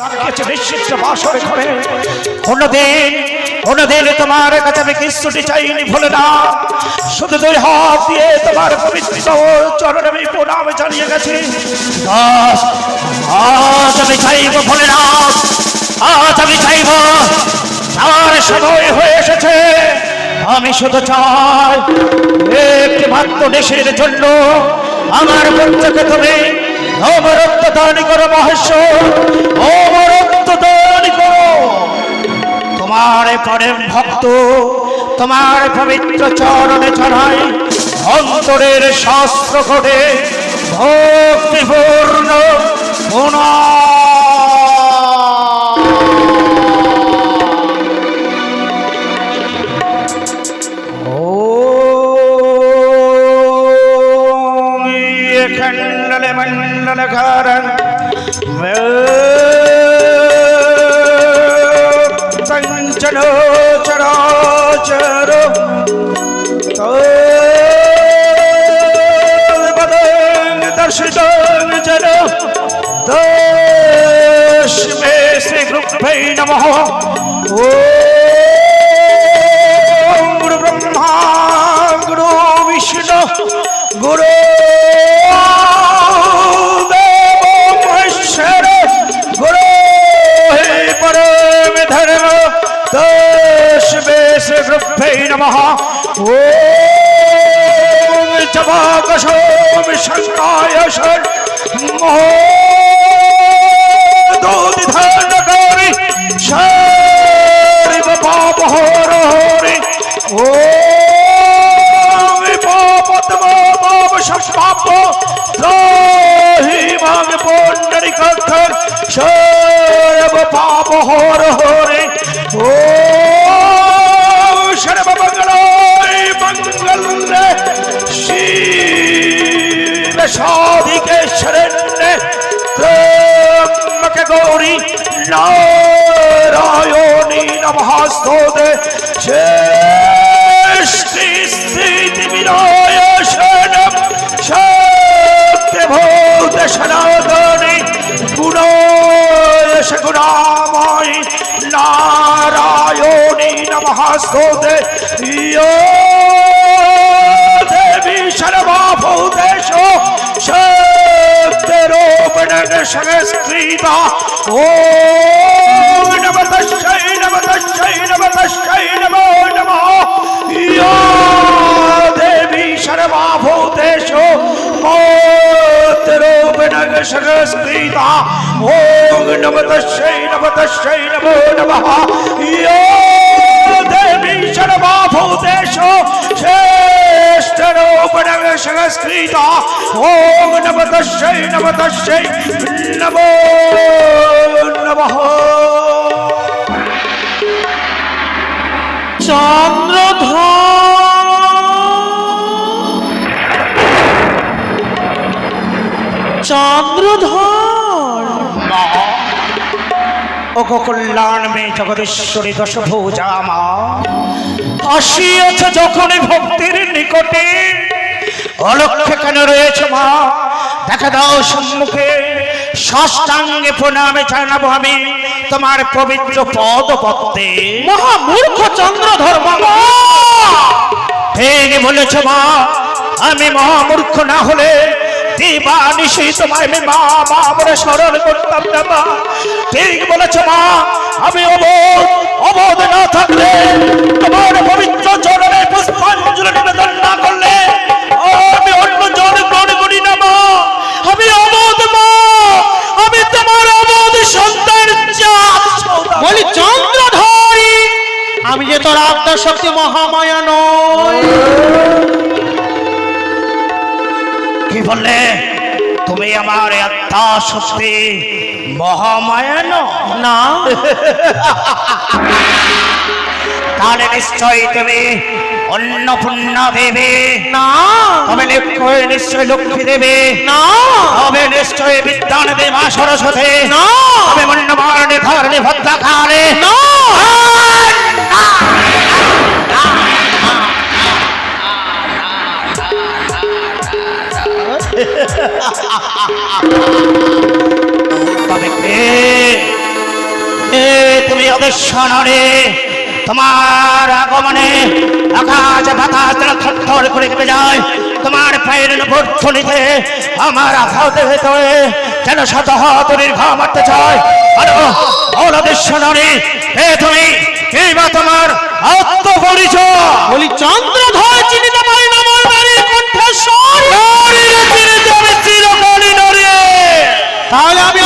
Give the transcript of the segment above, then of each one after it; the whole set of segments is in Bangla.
আমি শুধু তোমার আমার হয়ে এসেছে। আমি শুধু চাই একটি মাত্র দেশের জন্য আমার বন্ধুকে তুমি অমরত্ব দান করো মহেশ্বর। করেন ভক্ত তোমার পবিত্র চরণে চড়াই অন্তরের শাস্ত্র ঘটে ভক্তিপূর্ণ পুনঃ மண்டல மண்டல காரன் চলো চলো চলো দর্শন চলো দশ মে শ্রী গ্রুপে নম ও গুরু ব্রহ্মা গুরু বিষ্ণু গুরু নমঃ। ওম জবাকশম শঙ্কায় শর মহ দোধিধান করি শরি বাপ হর হরি ওম পাপতম পাপ সপাপ দহি মাগ পণ্ডরি কথর সর্ব পাপ হর হরি ওম शिव साधिके शरण्ये त्र्यम्बके गौरी नारायणी नमस्ते श्री स्थिति विनायशनम शक्ति भूत सनातनी गुणायश गुणामयी नारायणी नमस्ते यो देवी सर्वभूतेषु शक्तिरूपेण संस्कृता ॐ नमतश्चै नमतश्चै नमतश्चै नमो। नमः या देवी सर्वभूतेषु मूर्तिरूपेण संस्कृता ॐ नमतश्चै नमतश्चै नमो। नमः देवी सर्वभूतेषु श्रेष्ठरूपेण संस्कृता ॐ नमतश्चै नमतश्चै नमो नमः চন্দ্রধর চন্দ্রধর ওগো কল্যাণ মে জগদীশ্বরী দশ ভুজা মা আসিয়াছ যখনই ভক্তির নিকটে। অলক্ষ্যে কেন রয়েছে মা? দেখা দাও সম্মুখে। ষষ্ঠাঙ্গে প্রণামে জানাব আমি তোমার পবিত্র পদ পত্তে মহামূর্খ চন্দ্রধর বাবা ঠিক বলেছ মা আমি মহামূর্খ না হলে দিবা নিশি তোমায় আমি মা মা বলে স্মরণ ঠিক বলেছ, মা। আমি অবোধ অবোধ না থাকলে তোমার পবিত্র চরণে পুষ্পাঞ্জলি নিবেদন না করলে আমি অন্য জন গ্রহণ আমি অবোধ, মা। আমি তোমার অবোধ সন্তান। বলি, চন্দ্রধরি, আমি যে তোর আত্মার শক্তি মহামায়া বললে তুমি আমার আত্মা শক্তি মহামায়ান না। তাহলে নিশ্চয়ই তুমি অন্নপূর্ণা দেবে। না। তবে নিশ্চয় লক্ষ্মী দেবে। না। তবে নিশ্চয় বিদ্যান দেবে মা সরস্বতী। না। তবে মন্যমারণে ধরণে ভদ্রাকারে। না। তবে কে অদেশনে তোমার আগমনে আকাশ বাতাস যেন করে যায়, তোমার পায়ের আমার ভেতরে যেন ঘা মারতে চায়। আরও অদেশনে হে তুমি কে বা তোমার আত্মপরিচয়। বলি, চন্দ্রধর চিনিতে পারি না আমার বাড়ির তাহলে আমি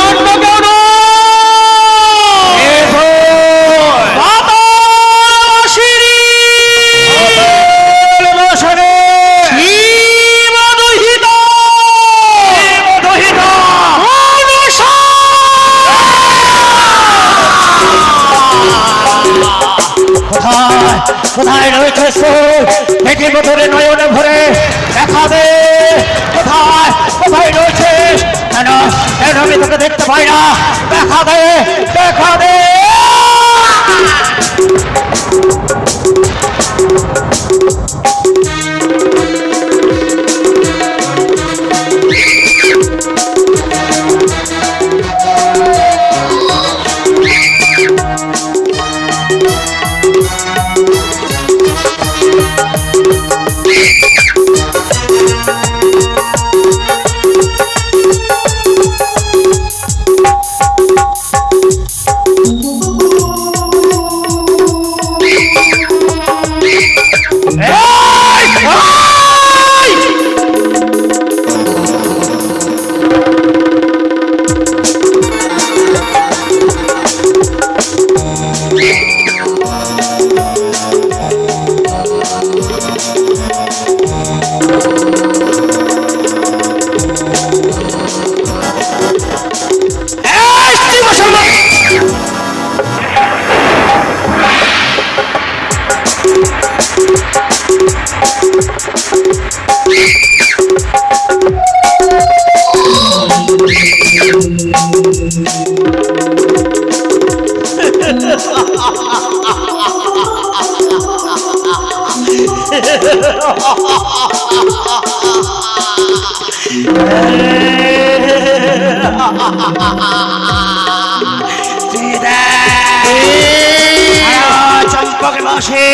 চম্পক মাসে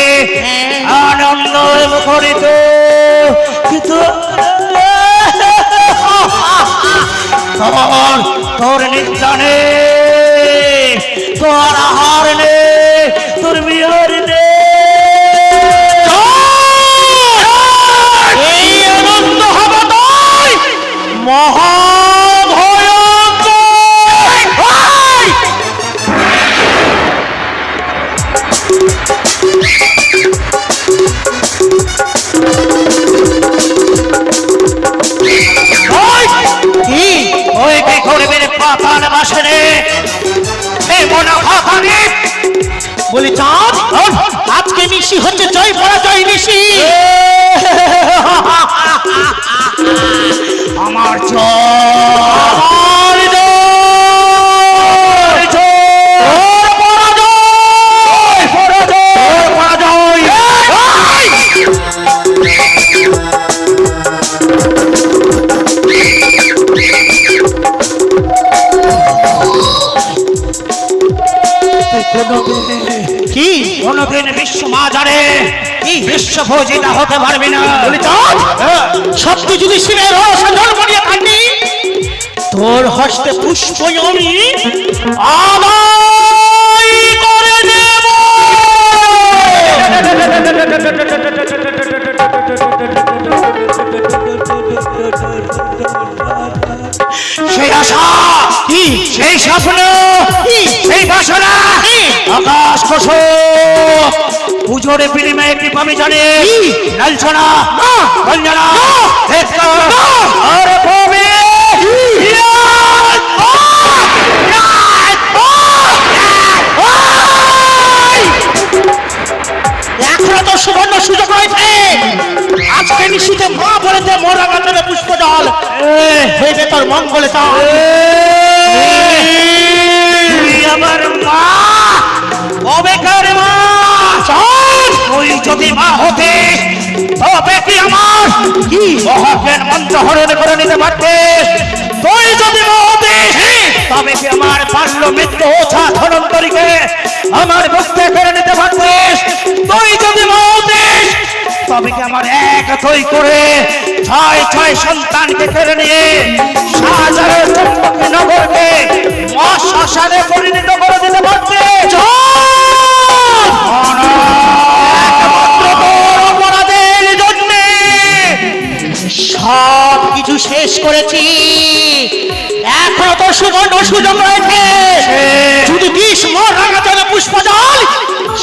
আনন্দ মুখরিত কিন্তু তোর তোর নির্জনে তোর আহার নে তোর বিহার নে নিশি হচ্ছে জয় পরাজয় নিশি আমার চোখ বিশ্ব ভোজিতা হতে পারবি না। চাঁদ সত্যি যদি শিবের রস জন্ম নিয়ে থাকি তোর হস্তে পুষ্প আমি আদায় করে দেব। সেই আশা? কি? সেই স্বপ্ন? সেই বাসনা? আকাশ কোষ পুজোরে বিনিময়ে কি পাবি জানে? লালছনা না! রঞ্জনা! আরে পাবি? এখনও তো সুবর্ণ সুযোগ রয়েছে। আজকে নিশ্চিত মা বলেছে মোরা পুষ্প জল। হইবে তোর মঙ্গলে চাঁদ তুই আমার মা। কবেকার মা। কি হরণ করে নিতে পারতে। তুই যদি তবে কি আমার বাল্য মৃত্যু ওঝা ধনন্তরীকে আমার বুঝতে করে নিতে পারতিস? তুই যদি তবে কি আমার এক দুই করে ছয় ছয় সন্তানকে কেড়ে নিয়ে হাজারের চম্পকী নগরকে মশানে পরিণত করে দিতে পারতিস? শেষ করেছি। এখনও তো সুবর্ণ সুযোগ রয়েছে। বিষ মর রাঙাচলে পুষ্প জল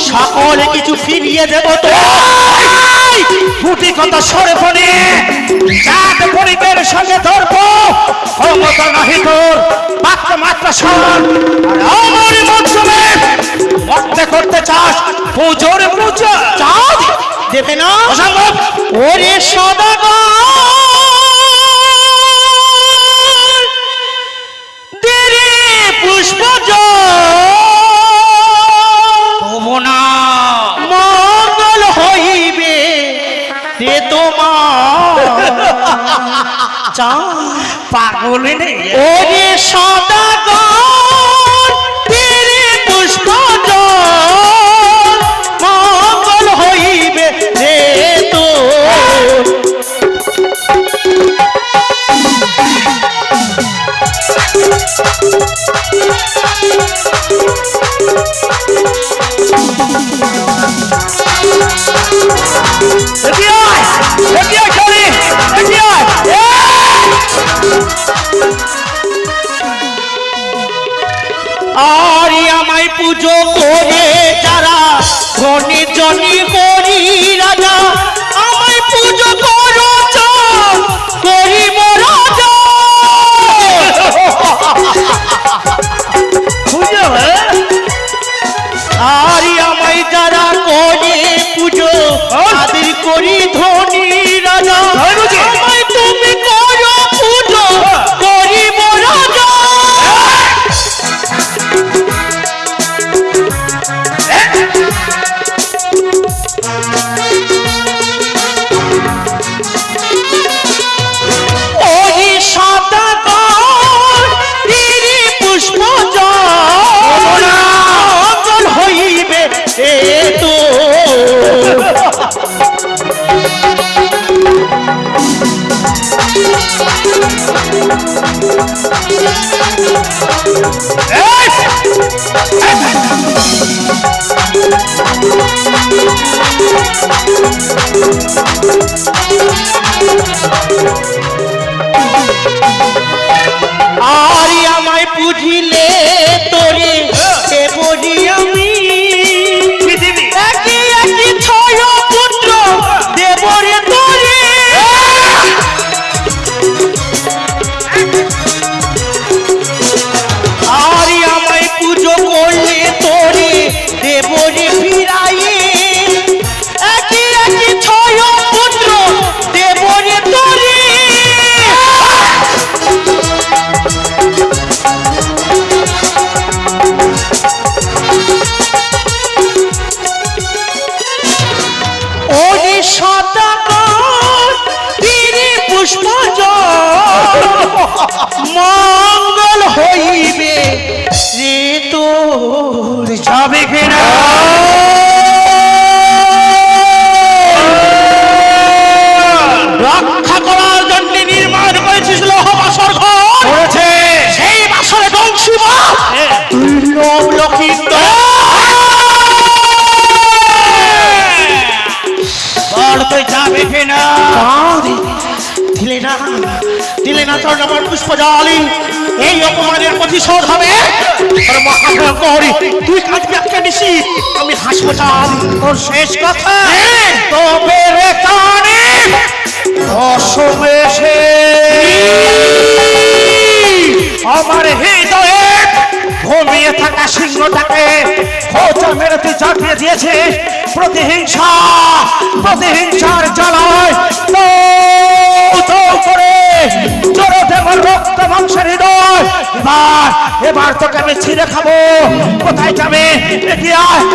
সকল কিছু ফিরিয়ে দেব তো। ফুটি সরে চাঁদ পরিবের সঙ্গে ধরব। ক্ষমতা নাহি তোর মাত্র মাত্র সর। আর আমার মাধ্যমে মরতে করতে চাস পুজোর পূজা চাঁদ দেবে না ওরে সদাগর। পাগল নেই যে সদাগর আর আমায় পুজো করে যারা ধনী জনি করি রাজা আমায় পুজো করো করিব রাজা। হ্যাঁ আর আমায় যারা করে পুজো তাদের করি ধনী হইবে রে তোর যাবে কিনা রক্ষা করার জন্য নির্মাণ করেছিস লৌহ বাসর ঘর। করেছে। সেই বাসরে দুর্লভ লক্ষিত। যাবে দিলে না দিলে না তোর আমার পুষ্প জলি এই অপমানের প্রতিশোধ হবে। তুই কাঁদবি একটা নিশি আমি হাসপাতাল তোর শেষ কথা। হ্যাঁ। তবে রে কানে অসমেশে আমার হৃদয়ে ঘুমিয়ে থাকা সিংহটাকে খোঁচা মেরে তুই চাপিয়ে দিয়েছে। প্রতিহিংসা প্রতিহিংসার জ্বালায়। করে জোরে দেবর রক্ত মাংসের বাস এবার তোকে আমি ছিঁড়ে খাব। কোথায় যাবে? এগিয়ে আয়।